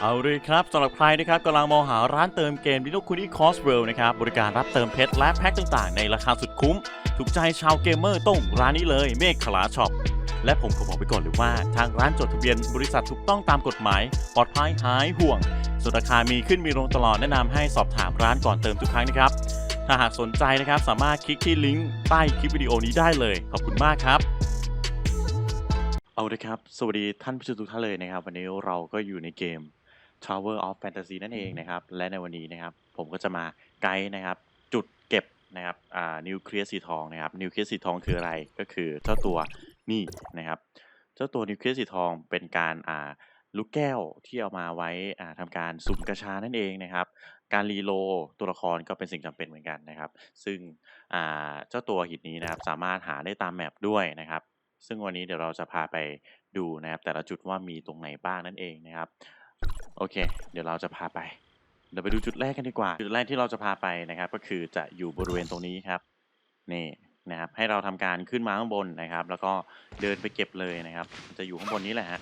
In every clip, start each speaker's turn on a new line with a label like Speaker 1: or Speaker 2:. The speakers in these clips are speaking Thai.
Speaker 1: เอาเลยครับสำหรับใครนะครับกำลังมองหาร้านเติมเกม Dino c u n i c o s w o r l นะครับบริการรับเติมเพชรและแพ็คต่างๆ ในราคาสุดคุ้ม ถูกใจชาวเกมเมอร์ต้องร้านนี้เลยเมฆขลาช็อปและผมขอบอกไปก่อนเลยว่า ทางร้านจดทะเบียนบริษัทถูกต้องตามกฎหมาย ปลอดภัยหายห่วงส่วนราคามีขึ้นมีลงตลอดแนะนำให้สอบถามร้านก่อนเติมทุกครั้งนะครับ ถ้าหากสนใจนะครับสามารถคลิกที่ลิงก์ใต้คลิปวิดีโอนี้ได้เลย ขอบคุณมากครับเอาเลยครับ สวัสดีท่านผู้ชมทุกท่านเลยนะครับ วันนี้เราก็อยู่ในเกม Tower of Fantasy นั่นเองนะครับ และในวันนี้นะครับ ผมก็จะมาไกด์นะครับ จุดเก็บนะครับอ่านิวเคลียสสีทองนะครับนิวเคลียสสีทองคืออะไรก็คือเจ้าตัวนี่นะครับ เจ้าตัวนิวเคลียสสีทองเป็นการอ่าลูกแก้วที่เอามาไว้อ่าทำการสุ่มกระชานั่นเองนะครับ การรีโลตัวละครก็เป็นสิ่งจำเป็นเหมือนกันนะครับ ซึ่งอ่าเจ้าตัวหินนี้นะครับ สามารถหาได้ตามแมปด้วยนะครับ ซึ่งวันนี้เดี๋ยวเราจะพาไปดูนะครับ แต่ละจุดว่ามีตรงไหนบ้างนั่นเองนะครับ โอเค เดี๋ยวเราจะพาไป เดี๋ยวไปดูจุดแรกกันดีกว่า จุดแรกที่เราจะพาไปนะครับ ก็คือจะอยู่บริเวณตรงนี้ครับ นี่นะครับ ให้เราทำการขึ้นมาข้างบนนะครับ แล้วก็เดินไปเก็บเลยนะครับ จะอยู่ข้างบนนี้แหละฮะ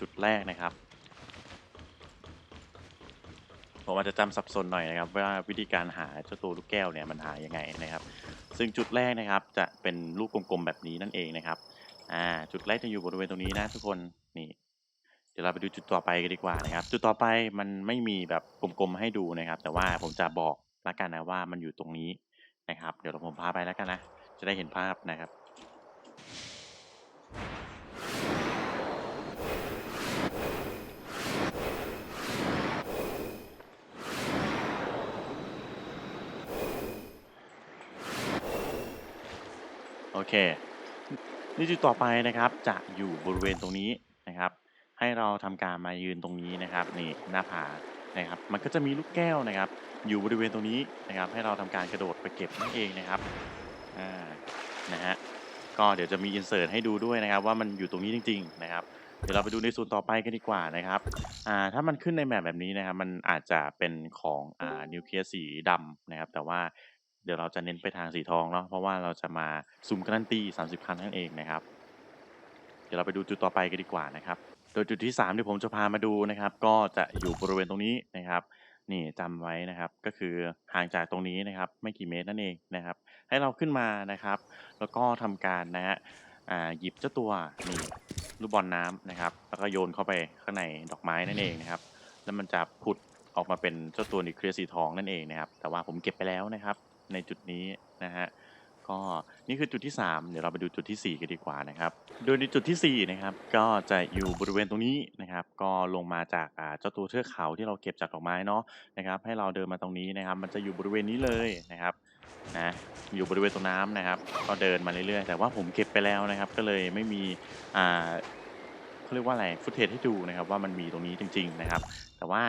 Speaker 1: จุดแรกนะครับ ผมอาจจะจำสับสนหน่อยนะครับ ว่าวิธีการหาเจ้าตัวลูกแก้วเนี่ยมันหายังไงนะครับ ซึ่งจุดแรกนะครับ จะเป็นลูกกลมๆแบบนี้นั่นเองนะครับ อ่า จุดแรกจะอยู่บริเวณตรงนี้นะทุกคน นี่ ดี๋ยวเราไปดูจุดต่อไปกันดีกว่านะครับ จุดต่อไปมันไม่มีแบบกลมๆให้ดูนะครับ แต่ว่าผมจะบอกละกันนะว่ามันอยู่ตรงนี้นะครับ เดี๋ยวผมพาไปแล้วกันนะ จะได้เห็นภาพนะครับโอเค นี่จุดต่อไปนะครับ จะอยู่บริเวณตรงนี้ ให้เราทำการมายืนตรงนี้นะครับนี่หน้าผานะครับมันก็จะมีลูกแก้วนะครับ อยู่บริเวณตรงนี้นะครับ ให้เราทำการกระโดดไปเก็บนั่นเองนะครับอ่านะฮะก็เดี๋ยวจะมีอินเสิร์ตให้ดูด้วยนะครับ ว่ามันอยู่ตรงนี้จริง ๆ นะครับเดี๋ยวเราไปดูในส่วนต่อไปกันดีกว่านะครับอ่าถ้ามันขึ้นในแมปแบบนี้นะครับ มันอาจจะเป็นของอ่านิวเคลียสสีดำนะครับ แต่ว่าเดี๋ยวเราจะเน้นไปทางสีทองเนาะเพราะว่าเราจะมาสุ่มการันตี30ครั้งนั่นเองนะครับ เดี๋ยวเราไปดูจุดต่อไปกันดีกว่านะครับ โดยจุดที่3ที่ผมจะพามาดูนะครับ ก็จะอยู่บริเวณตรงนี้นะครับ นี่จำไว้นะครับก็คือห่างจากตรงนี้นะครับ ไม่กี่เมตรนั่นเองนะครับ ให้เราขึ้นมานะครับ แล้วก็ทำการนะฮะอ่าหยิบเจ้าตัวนี่ลูกบอลน้ำนะครับ แล้วก็โยนเข้าไปข้างในดอกไม้นั่นเองนะครับ แล้วมันจะผุดออกมาเป็นเจ้าตัวนิเคลียสสีทองนั่นเองนะครับ แต่ว่าผมเก็บไปแล้วนะครับ ในจุดนี้นะฮะก็ นี่คือจุดที่ 3 เดี๋ยวเราไปดูจุดทีสี่4 กันดีกว่านะครับ โดยในจุดทีสี่ 4 นะครับ ก็จะอยู่บริเวณตรงนี้นะครับ ก็ลงมาจากเจ้าตัวเทือกเขาที่เราเก็บจากดอกไม้เนาะนะครับ ให้เราเดินมาตรงนี้นะครับ มันจะอยู่บริเวณนี้เลยนะครับนะอยู่บริเวณตรงน้ำนะครับ ก็เดินมาเรื่อยๆแต่ว่าผมเก็บไปแล้วนะครับ ก็เลยไม่มีอ่าเขาเรียกว่าอะไรฟุตเทจให้ดูนะครับ ว่ามันมีตรงนี้จริง ๆนะครับ แต่ว่า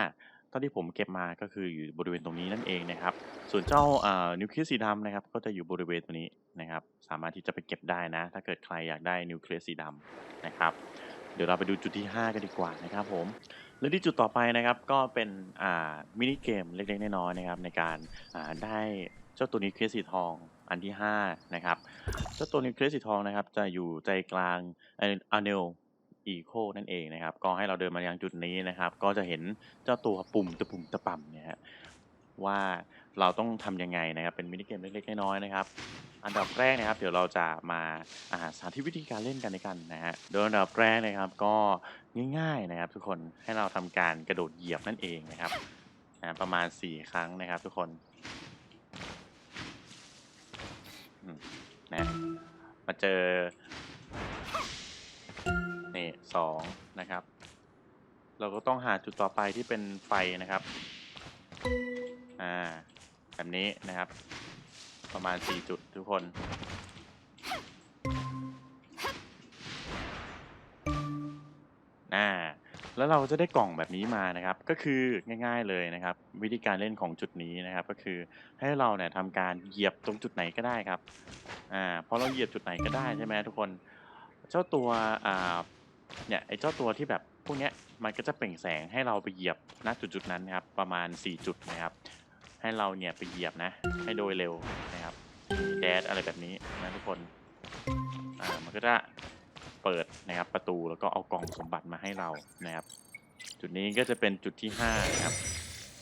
Speaker 1: เท่าที่ผมเก็บมาก็คืออยู่บริเวณตรงนี้นั่นเองนะครับ ส่วนเจ้านิวเคลียสสีดำนะครับ ก็จะอยู่บริเวณตัวนี้นะครับ สามารถที่จะไปเก็บได้นะ ถ้าเกิดใครอยากได้นิวเคลียสสีดำนะครับ เดี๋ยวเราไปดูจุดที่ 5 กันดีกว่านะครับผมและที่จุดต่อไปนะครับก็เป็นอ่ามินิเกมเล็กๆน้อยๆนะครับในการอ่าได้เจ้าตัวนิวเคลียสสีทองอันที่5นะครับเจ้าตัวนิวเคลียสสีทองนะครับจะอยู่ใจกลางอาเนล อีโคนั่นเองนะครับ ก็ให้เราเดินมายังจุดนี้นะครับ ก็จะเห็นเจ้าตัวปุ่มตะปุ่มตะป่ำเนี่ยฮะว่าเราต้องทำยังไงนะครับ เป็นมินิเกมเล็กๆน้อยๆนะครับ อันดับแรกนะครับ เดี๋ยวเราจะมาอ่าสาธิตวิธีการเล่นกันในกันนะฮะโดยอันดับแรกนะครับก็ง่ายๆนะครับ ทุกคนให้เราทำการกระโดดเหยียบนั่นเองนะครับนะประมาณ 4 ครั้งนะครับ ทุกคนนะมาเจอ นี่สองนะครับ เราก็ต้องหาจุดต่อไปที่เป็นไฟนะครับ อ่า แบบนี้นะครับ ประมาณ4จุดทุกคนอ่าแล้วเราจะได้กล่องแบบนี้มานะครับ ก็คือง่าย ๆเลยนะครับ วิธีการเล่นของจุดนี้นะครับ ก็คือให้เราเนี่ยทำการเหยียบตรงจุดไหนก็ได้ครับอ่าพอเราเหยียบจุดไหนก็ได้ใช่ไหมทุกคน เจ้าตัวอ่า เนี่ยไอ้เจ้าตัวที่แบบพวกเนี้ยมันก็จะเปล่งแสงให้เราไปเหยียบณจุดจุดๆนั้นนะครับประมาณ 4 จุดนะครับ ให้เราเนี่ยไปเหยียบนะ ให้โดยเร็วนะครับแดดอะไรแบบนี้นะทุกคนอ่ามันก็จะเปิดนะครับประตูแล้วก็เอากล่องสมบัติมาให้เรานะครับ จุดนี้ก็จะเป็นจุดที่ห้านะครับ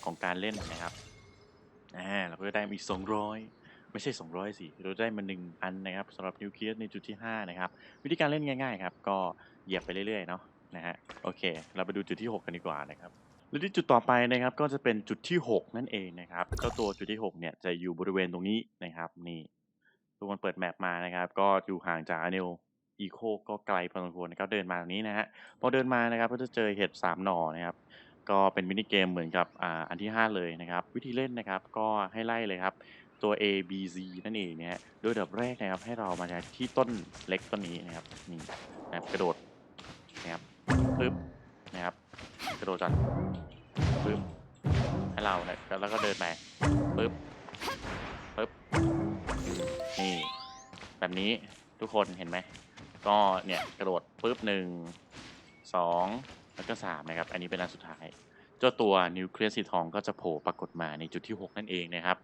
Speaker 1: ของการเล่นนะครับอ่าเราก็จะได้มาอีกสองร้อยไม่ใช่สองร้อยสิเราได้มาหนึ่งอันนะครับสำหรับนิวเคลียสในจุดที่ห้านะครับ วิธีการเล่นง่าย ๆ ครับ ก็ เหยียบไปเรื่อยๆเนาะนะฮะโอเค เราไปดูจุดที่หกกันดีกว่านะครับและที่จุดต่อไปนะครับก็จะเป็นจุดที่ 6 นั่นเองนะครับเจ้าตัวจุดที่ 6 เนี่ยจะอยู่บริเวณตรงนี้นะครับนี่ทุกคนเปิดแมปมานะครับ ก็อยู่ห่างจากอเนลอีโคก็ไกลพอสมควรนะครับเดินมาตรงนี้นะฮะพอเดินมานะครับก็จะเจอเห็ดสามหน่อนะครับก็เป็นมินิเกมเหมือนกับอ่าอันที่ 5 เลยนะครับ วิธีเล่นนะครับก็ให้ไล่เลยครับตัว A B Z นั่นเองนะฮะโดยดับแรกนะครับให้เรามาที่ต้นเล็กต้นนี้นะครับนี่นะครับกระโดด ปึ๊บนะครับกระโดดจันปึ๊บให้เราเนี่ยแล้วก็เดินไปปึ๊บปึ๊บนี่แบบนี้ทุกคนเห็นไหมก็เนี่ยกระโดดปึ๊บหนึ่งสองแล้วก็สามนะครับ อันนี้เป็นอันสุดท้าย เจ้าตัวนิวเคลียสสีทองก็จะโผล่ปรากฏมาในจุดที่ 6 นั่นเองนะครับ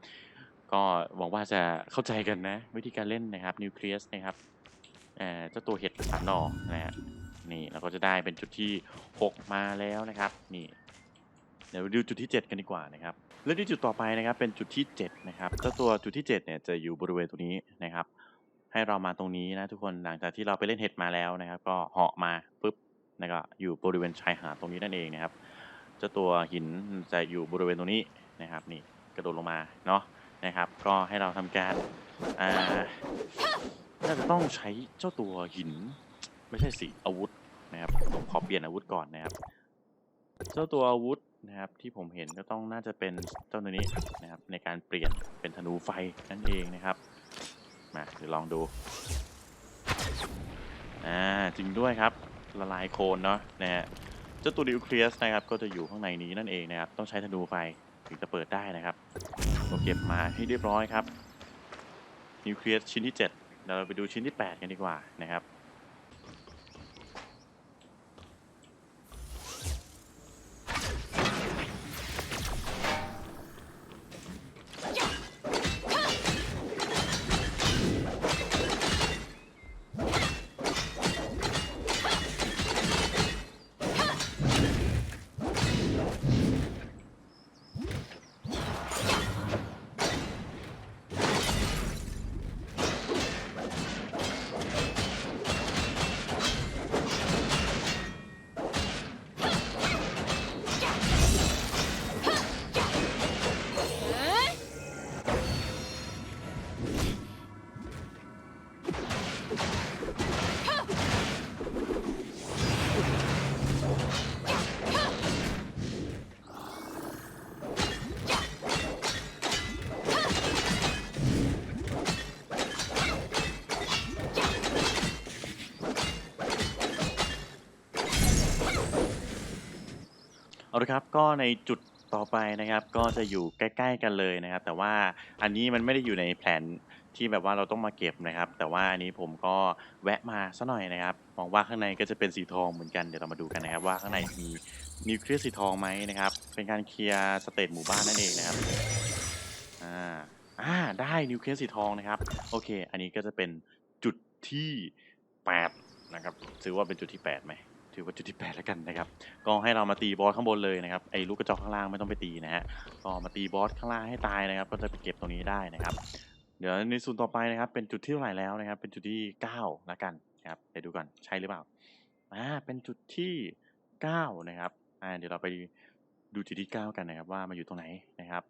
Speaker 1: ก็หวังว่าจะเข้าใจกันนะ วิธีการเล่นนะครับนิวเคลียสนะครับเจ้าตัวเห็ดสามนอนะฮะ นี่เราก็จะได้เป็นจุดที่ 6 มาแล้วนะครับนี่เดี๋ยวดูจุดที่ 7 กันดีกว่านะครับและที่จุดต่อไปนะครับเป็นจุดที่ 7 นะครับเจ้าตัวจุดที่ 7 เนี่ยจะอยู่บริเวณตรงนี้นะครับ ให้เรามาตรงนี้นะทุกคนหลังจากที่เราไปเล่นเห็ดมาแล้วนะครับ ก็เหาะมาปุ๊บแล้วก็อยู่บริเวณชายหาดตรงนี้นั่นเองนะครับเจ้าตัวหินจะอยู่บริเวณตรงนี้นะครับ นี่กระโดดลงมาเนาะนะครับ ก็ให้เราทำการอ่าน่าจะต้องใช้เจ้าตัวหิน ไม่ใช่สิอาวุธนะครับผมขอเปลี่ยนอาวุธก่อนนะครับ เจ้าตัวอาวุธนะครับที่ผมเห็นก็ต้องน่าจะเป็นเจ้าตัวนี้นะครับ ในการเปลี่ยนเป็นธนูไฟนั่นเองนะครับมาเดี๋ยวลองดูอ่าจริงด้วยครับละลายโคลนเนาะนะฮะเจ้าตัวนิวเคลียสนะครับก็จะอยู่ข้างในนี้นั่นเองนะครับ ต้องใช้ธนูไฟถึงจะเปิดได้นะครับเราเก็บมาให้เรียบร้อยครับนิวเคลียสชิ้นที่ 7เดี๋ยวเราไปดูชิ้นที่ 8 กันดีกว่านะครับ เอาละครับก็ในจุดต่อไปนะครับ ก็จะอยู่ใกล้ ๆ กันเลยนะครับ แต่ว่าอันนี้มันไม่ได้อยู่ในแผนที่แบบว่าเราต้องมาเก็บนะครับ แต่ว่าอันนี้ผมก็แวะมาซะหน่อยนะครับมองว่าข้างในก็จะเป็นสีทองเหมือนกันเดี๋ยวเรามาดูกันนะครับ ว่าข้างในมีนิวเคลียสสีทองไหมนะครับ เป็นการเคลียร์สเตทหมู่บ้านนั่นเองนะครับอ่าอ่าได้นิวเคลียสสีทองนะครับโอเค อันนี้ก็จะเป็นจุดที่แปดนะครับถือว่าเป็นจุดที่แปดไหม ถือว่าจุดที่แปดแล้วกันนะครับ ก็ให้เรามาตีบอสข้างบนเลยนะครับ ไอ้ลูกกระจอกข้างล่างไม่ต้องไปตีนะฮะ ก็มาตีบอสข้างล่างให้ตายนะครับ ก็จะไปเก็บตรงนี้ได้นะครับ เดี๋ยวในส่วนต่อไปนะครับ เป็นจุดที่เท่าไหร่แล้วนะครับ เป็นจุดที่เก้าละกันนะครับเดี๋ยวดูก่อนใช่หรือเปล่า อ่า เป็นจุดที่เก้านะครับ อ่า เดี๋ยวเราไปดูจุดที่เก้ากันนะครับ ว่ามาอยู่ตรงไหนนะครับ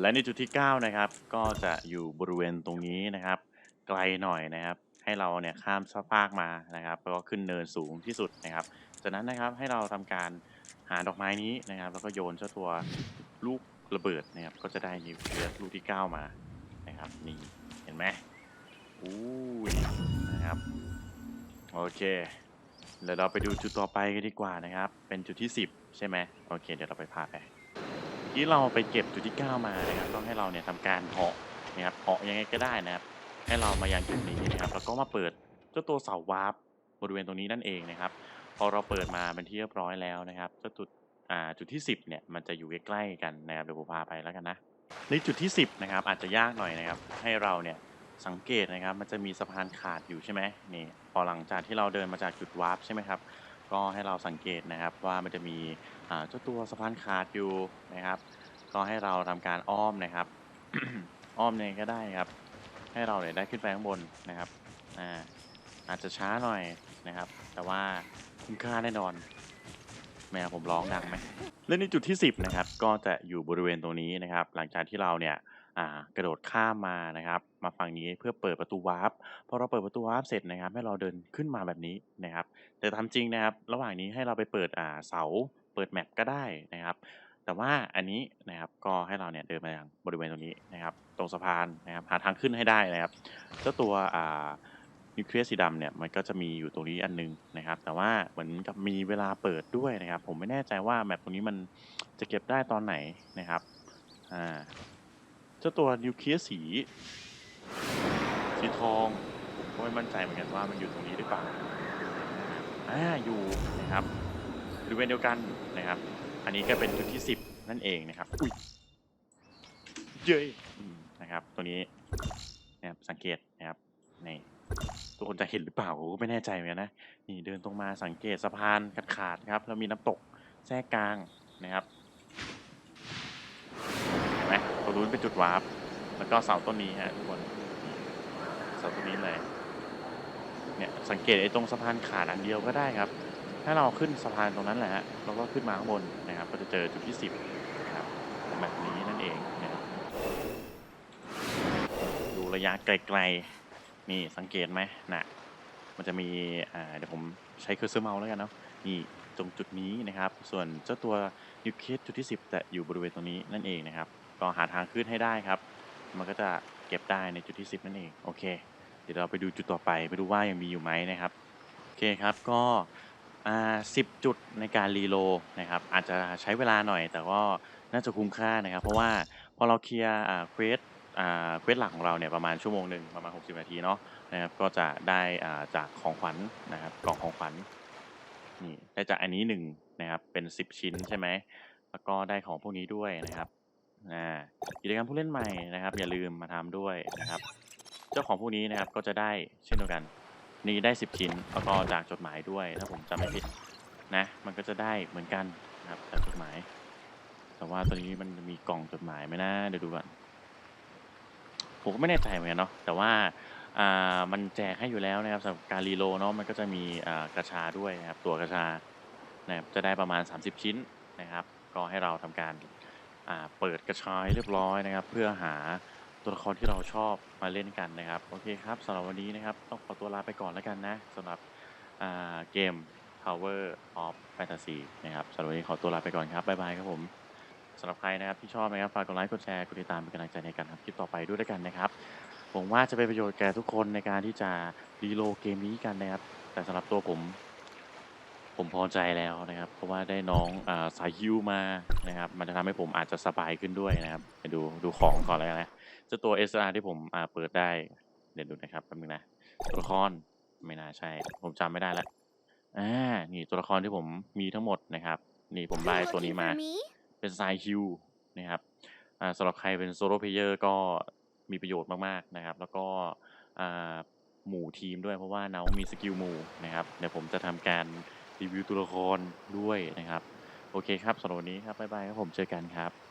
Speaker 1: และในจุดที่เก้านะครับ ก็จะอยู่บริเวณตรงนี้นะครับ ไกลหน่อยนะครับ ให้เราเนี่ยข้ามสะพากมานะครับแล้วก็ขึ้นเนินสูงที่สุดนะครับ จากนั้นนะครับให้เราทำการหาดอกไม้นี้นะครับ แล้วก็โยนเจ้าตัวลูกระเบิดนะครับ ก็จะได้นิวเคลียสลูกที่ 9 มานะครับ นี่เห็นไหมอู้ยนะครับ โอเคเดี๋ยวเราไปดูจุดต่อไปกันดีกว่านะครับ เป็นจุดที่ 10 ใช่ไหมโอเค เดี๋ยวเราไปพาไปที่เราไปเก็บจุดที่ 9 มานะครับต้องให้เราเนี่ยทำการเหาะนะครับเหาะยังไงก็ได้นะครับ ให้เรามายังจุดนี้นะครับแล้วก็มาเปิดเจ้าตัวเสาวาร์ปบริเวณตรงนี้นั่นเองนะครับ พอเราเปิดมาเป็นที่เรียบร้อยแล้วนะครับเจ้าจุดอ่าจุดที่ 10เนี่ยมันจะอยู่ใกล้ๆกันนะครับเดี๋ยวผมพาไปแล้วกันนะในจุดที่ 10นะครับอาจจะยากหน่อยนะครับ ให้เราเนี่ยสังเกตนะครับ มันจะมีสะพานขาดอยู่ใช่ไหมนี่พอหลังจากที่เราเดินมาจากจุดวาร์ปใช่ไหมครับก็ให้เราสังเกตนะครับว่ามันจะมีเจ้าตัวสะพานขาดอยู่นะครับ ก็ให้เราทำการอ้อมนะครับ อ้อมเนี่ยก็ได้ครับ ให้เราเนี่ยได้ขึ้นไปข้างบนนะครับอ่าอาจจะช้าหน่อยนะครับ แต่ว่าคุ้มค่าแน่นอน แม่ผมร้องดังไหมและในจุดที่ 10นะครับก็จะอยู่บริเวณตรงนี้นะครับ หลังจากที่เราเนี่ยกระโดดข้ามมานะครับ มาฝั่งนี้เพื่อเปิดประตูวาร์ปพอเราเปิดประตูวาร์ปเสร็จนะครับ ให้เราเดินขึ้นมาแบบนี้นะครับ แต่ตาจริงนะครับ ระหว่างนี้ให้เราไปเปิดเสาเปิดแมปก็ได้นะครับ แต่ว่าอันนี้นะครับก็ให้เราเนี่ยเดินมาอย่างบริเวณตรงนี้นะครับ ตรงสะพานนะครับหาทางขึ้นให้ได้นะครับเจ้าตัวอ่านิวเคลียสสีดำเนี่ยมันก็จะมีอยู่ตรงนี้อันนึงนะครับ แต่ว่าเหมือนกับมีเวลาเปิดด้วยนะครับ ผมไม่แน่ใจว่าแมปตรงนี้มันจะเก็บได้ตอนไหนนะครับอ่าเจ้าตัวนิวเคลียสสีสีทองผมก็ไม่มั่นใจเหมือนกันว่ามันอยู่ตรงนี้หรือเปล่าอ่าอยู่นะครับบริเวณเดียวกันนะครับ อันนี้ก็เป็นจุดที่ 10 นั่นเองนะครับอุ้ยเย้ยอืมนะครับ ตัวนี้นะครับสังเกตนะครับนี่ทุกคนจะเห็นหรือเปล่าผมก็ไม่แน่ใจเหมือนกันนะนี่เดินตรงมาสังเกตสะพานขาดขาดๆครับแล้วมีน้ำตกแทรกกลางนะครับเห็นไหมตรงนู้นเป็นจุดวาร์ปแล้วก็เสาต้นนี้ฮะทุกคนนี่เสาต้นนี้เลยเนี่ยสังเกตไอ้ตรงสะพานขาดอันเดียวก็ได้ครับ ถ้าเราขึ้นสะพานตรงนั้นแหละฮะเราก็ขึ้นมาข้างบนนะครับ ก็จะเจอจุดที่ 10นะครับแบบนี้นั่นเองนะครับดูระยะไกลๆนี่สังเกตไหมนะมันจะมีอ่าเดี๋ยวผมใช้เคอร์เซอร์เมาส์แล้วกันเนาะนี่ตรงจุดนี้นะครับ ส่วนเจ้าตัวนิวเคสจุดที่ 10 จะอยู่บริเวณตรงนี้นั่นเองนะครับ ก็หาทางขึ้นให้ได้ครับ มันก็จะเก็บได้ในจุดที่ 10 นั่นเอง โอเค เดี๋ยวเราไปดูจุดต่อไปไปดูว่ายังมีอยู่ไหมนะครับ โอเคครับ ก็ อ่าสิบจุดในการรีโหลดนะครับอาจจะใช้เวลาหน่อย แต่ก็น่าจะคุ้มค่านะครับ เพราะว่าพอเราเคลียร์อ่าเควสอ่าเควสหลักของเราเนี่ยประมาณชั่วโมงหนึ่งประมาณ 60 นาทีเนาะนะครับก็จะได้อ่าจากของขวัญนะครับกล่องของขวัญนี่ได้จากอันนี้หนึ่งนะครับเป็น 10 ชิ้นใช่ไหมแล้วก็ได้ของพวกนี้ด้วยนะครับอ่ากิจกรรมผู้เล่นใหม่นะครับ อย่าลืมมาทำด้วยนะครับ เจ้าของพวกนี้นะครับก็จะได้เช่นเดียวกัน นี่ได้ 10 ชิ้นแล้วก็จากจดหมายด้วย ถ้าผมจำไม่ผิดนะ มันก็จะได้เหมือนกันนะครับจากจดหมาย แต่ว่าตัวนี้มันมีกล่องจดหมายไหมนะเดี๋ยวดูก่อนผมก็ไม่แน่ใจเหมือนกันเนาะแต่ว่าอ่ามันแจกให้อยู่แล้วนะครับสำหรับการรีโลเนาะมันก็จะมีอ่ากระชาด้วยนะครับตัวกระชานะครับจะได้ประมาณ 30 ชิ้นนะครับ ก็ให้เราทำการอ่าเปิดกระชายเรียบร้อยนะครับ เพื่อหา ตัวละครที่เราชอบมาเล่นกันนะครับ โอเคครับสำหรับวันนี้นะครับ ต้องขอตัวลาไปก่อนแล้วกันนะสำหรับอ่าเกม Tower of Fantasy นะครับสำหรับวันนี้ขอตัวลาไปก่อนครับ บ๊ายบายครับผมสำหรับใครนะครับที่ชอบนะครับฝากกดไลค์กดแชร์กดติดตามเป็นกำลังใจในการทำคลิปต่อไปด้วยแล้วกันนะครับหวังว่าจะเป็นประโยชน์แก่ทุกคนในการที่จะรีโลเกมนี้กันนะครับ แต่สำหรับตัวผม ผมพอใจแล้วนะครับ เพราะว่าได้น้องอสายฮิวมานะครับ มันจะทำให้ผมอาจจะสบายขึ้นด้วยนะครับไปดูดูของก่อนแล้วกันะ จ้าตัว SR ที่ผมอ่าเปิดได้ เดี๋ยวดูนะครับแป๊บนึงนะ ตัวละครไม่น่าใช่ ผมจำไม่ได้แล้วอ่านี่ตัวละครที่ผมมีทั้งหมดนะครับ นี่ผมได้ตัวนี้มา เป็นไซฮิวนะครับอ่าสำหรับใครเป็นโซโลเพลเยอร์ก็มีประโยชน์มากๆนะครับ แล้วก็อ่าหมู่ทีมด้วยเพราะว่าน้องมีสกิลหมู่นะครับ เดี๋ยวผมจะทำการรีวิวตัวละครด้วยนะครับ โอเคครับสำหรับวันนี้ครับบ๊ายบายครับผมเจอกันครับ